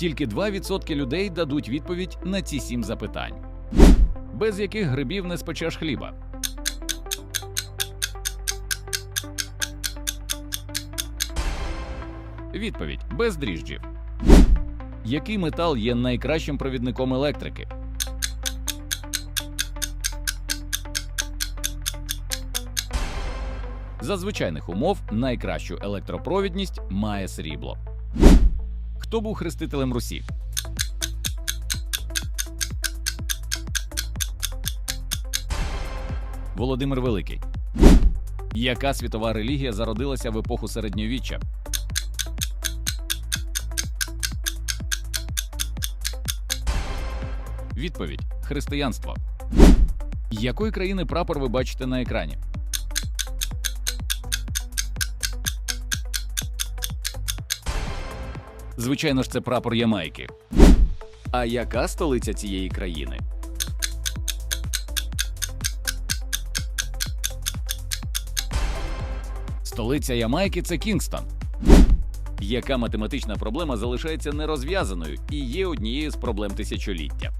Тільки 2% людей дадуть відповідь на ці сім запитань, без яких грибів не спечеш хліба. Відповідь без дріжджів. Який метал є найкращим провідником електрики? За звичайних умов найкращу електропровідність має срібло. Хто був хрестителем Русі? Володимир Великий. Яка світова релігія зародилася в епоху середньовіччя? Відповідь християнство. Якої країни прапор ви бачите на екрані? Звичайно ж, це прапор Ямайки. А яка столиця цієї країни? Столиця Ямайки це Кінгстон. Яка математична проблема залишається нерозв'язаною і є однією з проблем тисячоліття?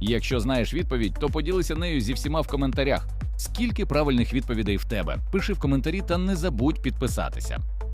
Якщо знаєш відповідь, то поділися нею зі всіма в коментарях. Скільки правильних відповідей в тебе? Пиши в коментарі та не забудь підписатися.